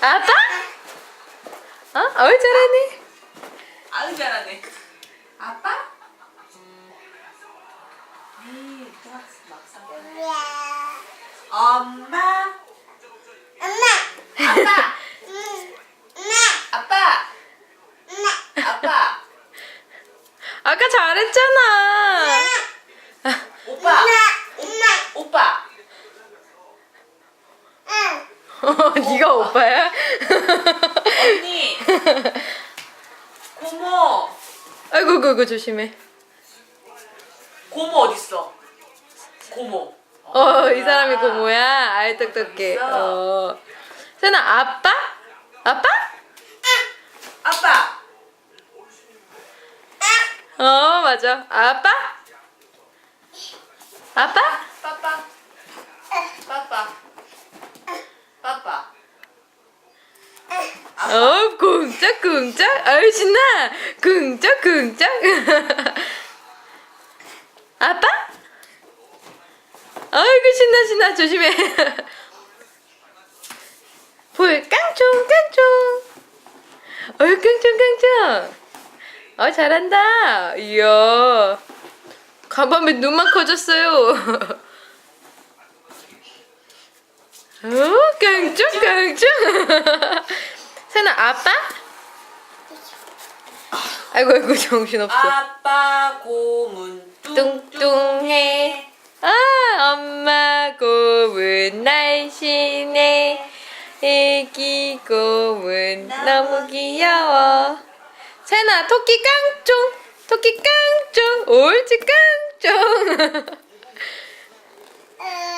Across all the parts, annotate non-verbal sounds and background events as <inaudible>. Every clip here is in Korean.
아빠? 어? 어이 잘하네. 아유 잘하네. 아빠? 막- 막상. 엄마. 아빠. 아빠. 아빠. 아까 잘했잖아. 오빠. <laughs> 네가 오빠야? 언니. 고모. 아이고 그거 조심해. 고모 어딨어? 고모. 어 이 사람이 고모야. 아이 똑똑해. 어. 세나 아빠? 아빠? 아빠. 어 맞아. 아빠? 아빠? 빠빠. 빠빠. 빠빠. 어 쿵짝쿵짝. 아유 신나. 쿵짝쿵짝. <laughs> 아빠? 아이고 신나 신나 조심해. <laughs> 불 깡총 깡총. 어이 깡총 깡총. 어 잘한다. 이야. 간밤에 눈만 커졌어요. <laughs> 어 깡총 깡총. 세나 아빠? 아이고 아이고 정신 없어. 아빠 고문 뚱뚱해. 아, 엄마 곰은 날씬해. 애기 곰은 너무 귀여워. 세나, 토끼 깡총! 토끼 깡총! 옳지, 깡총!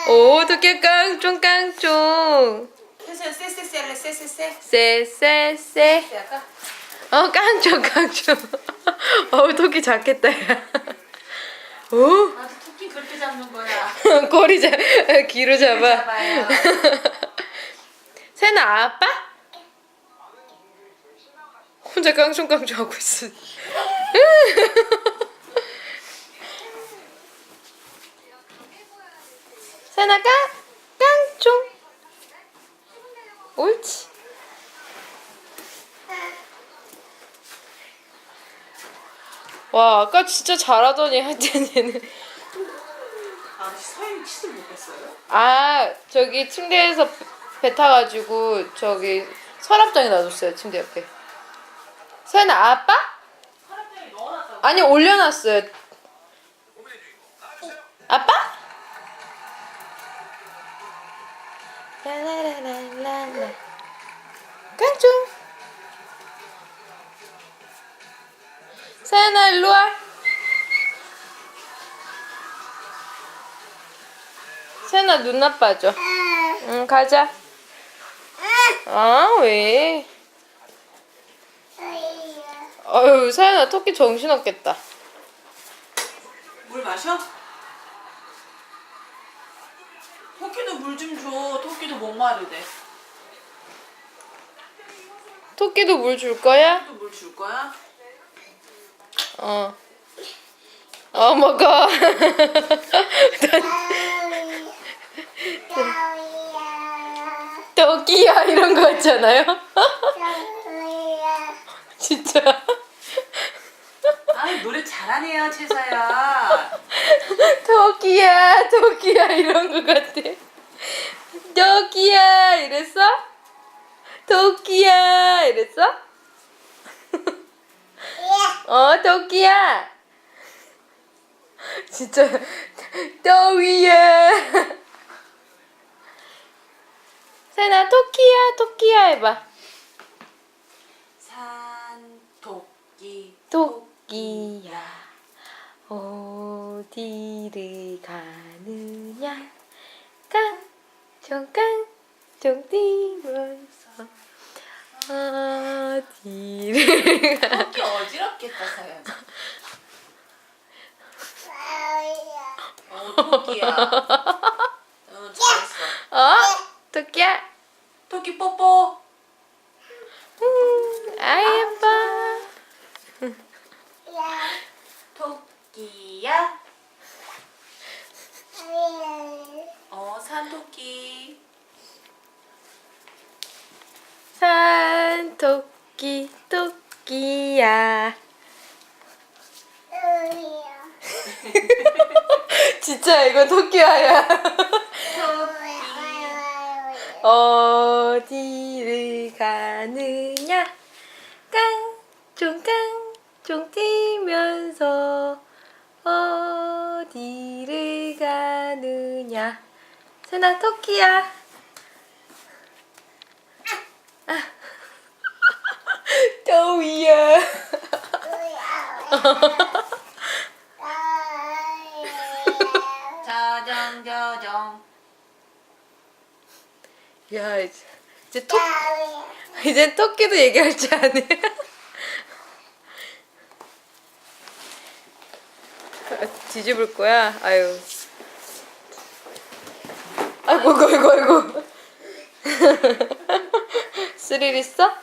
<laughs> 오, 토끼 깡총, 깡총! 세세 세세세 세세세 쎄, 쎄, 쎄. 약간 어, 깡총, 깡총. <laughs> 어우, 토끼 작겠다, 야. <laughs> 오. 나도 토끼 그렇게 잡는 거야 <laughs> 꼬리 잡, 귀로 잡아. 잡아요. 세나 아빠? 혼자 깡총깡총 하고 있어. 세나 깡 깡총. 옳지. 와 아까 진짜 잘하더니 하여튼 얘는. 아 서인 못? 아 저기 침대에서 배 타가지고 저기 서랍장에 놔뒀어요 침대 옆에 세나 아빠? 사람들이 넣어놨다고 아니 올려놨어요 아빠? 라라라라라 깡총 세나 일로와. 세나 눈 나빠져. 응 가자. 아 왜? 어휴 세나 토끼 정신없겠다. 물 마셔? 토끼도 물 좀 줘. 토끼도 목마르대. 토끼도 물 줄 거야? 토끼도 물줄 거야? 어. 어 먹어. <laughs> 토끼야 이런 거 있잖아요. 진짜. 아 노래 잘하네요 채서야. 토끼야 토끼야 이런 거 같아. 토끼야 이랬어? 토끼야 이랬어? 어 토끼야. 진짜 더위야. 세나 토끼야 토끼야 해봐. 산 토끼 토끼야 어디를 가느냐 깡 총깡총 뛰면서 어디를 가 토끼 어지럽겠다 서연. 어 토끼야. 어 잘했어. 어? 토끼야 토끼 뽀뽀. 음, 아 예뻐 토끼야. 어 산토끼. 난 토끼 토끼야. <laughs> 진짜 이거 토끼야야. 어디를 가느냐? 깡총깡총 뛰면서 어디를 가느냐? 세나 토끼야 아. 더위야 짜장 짜장. 야 이제 이제 토 이제 토끼도 얘기할 줄 아네 <laughs> 뒤집을 거야 아유 아이고 아이고 아이고 <laughs> 스릴 있어?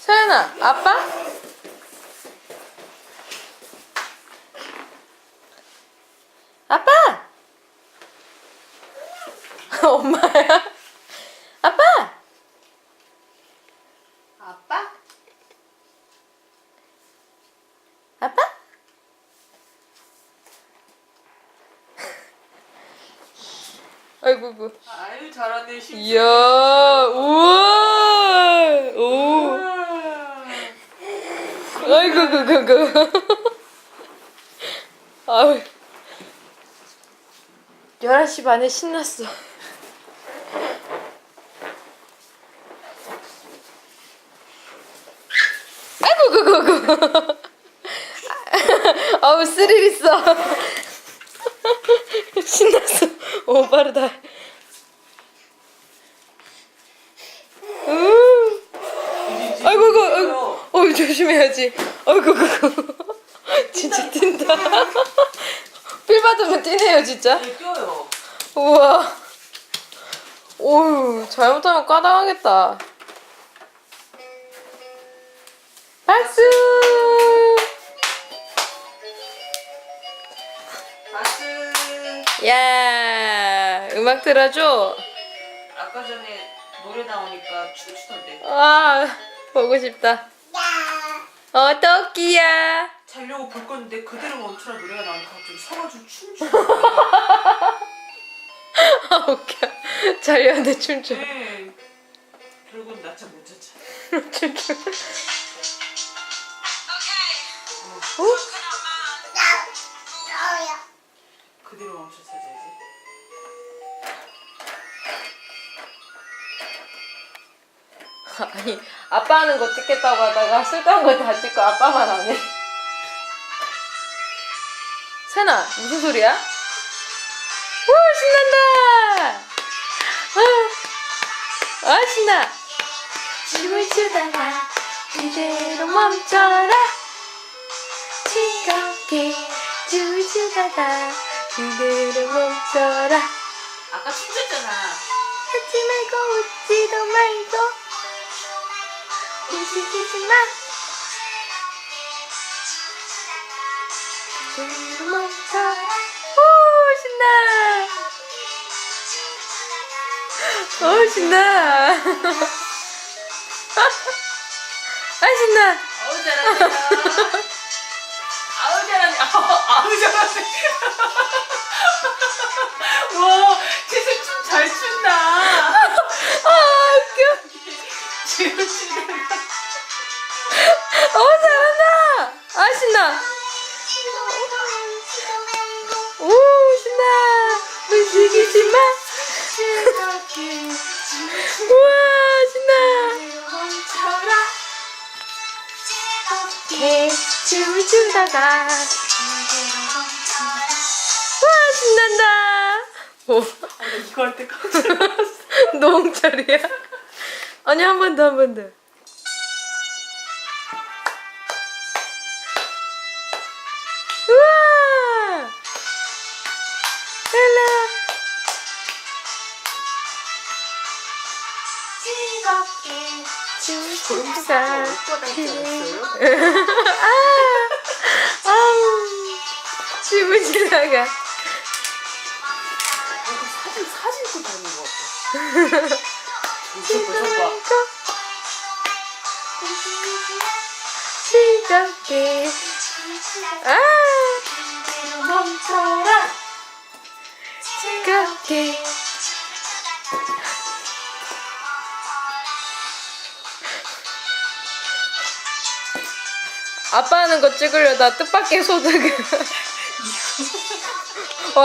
서연아? 아빠! <laughs> 엄마야? 아빠! 아빠? 아빠? 아이고, 아이고. 아유 잘하네. 심- 이야, 우와! 오. 우와. 아이고, 그, 그, 그. 아유. 11시 반에 신났어. 아이고, 그, 그, 그. 아우, 스릴 있어. 신났어. 오, 빠르다. 음. 아이고, 아이고, 아이고. 어, 조심해야지. 아이고, 그거. 진짜 뛴다. 필 받으면 뛰네요, 진짜. 네, 껴요. 우와. 오우, 잘못하면 까당하겠다. 박수! 박수. 야, 음악 들어줘. 아까 전에 노래 나오니까 춤추던데. 아, 보고 싶다. 어, 토끼야. 자려고 볼 건데 그대로 멈추라 노래가 나오니까 갑자기 서가지고 춤추. <laughs> 아, 웃겨. 자리한테 춤춰. 네. 결국은 낮잠 못 잤지. 춤춰. 아빠 하는 거 찍겠다고 하다가 쓸데없는 거다 찍고 아빠만 하네. 세나 무슨 소리야? 오 신난다! 아, 아 신나! 춤을 추다가 그대로 멈춰라. 즐겁게 춤을 추다가 그대로 멈춰라. 아까 춤췄잖아. 하지 말고 웃지도 말고 움직이지 마 그대로 멈춰라 오 신나 오 신나 <laughs> 아 신나 아우 잘하네. 아우 잘하네. 아우, 잘하네. <laughs> 와, 쟤새 춤잘 춘다. 아 웃겨 <laughs> 지금 춘다. 어 잘한다! 아 신나. 오 신나. 움직이지 마. <laughs> 우와 신나. 춤을 추다가. 와 신난다. 오. 이거 할 때 깜짝 놀랐어. 노홍철이야? 아니 한 번 더 한 번 더 진짜. 아, 아우, 집을 지나가. 아, 사진, 사진 찍고 다니는 것 같아. 즐겁게. 아! 멈춰라. 즐겁게. 아빠 하는 거 찍으려다 뜻밖의 소득을 <laughs>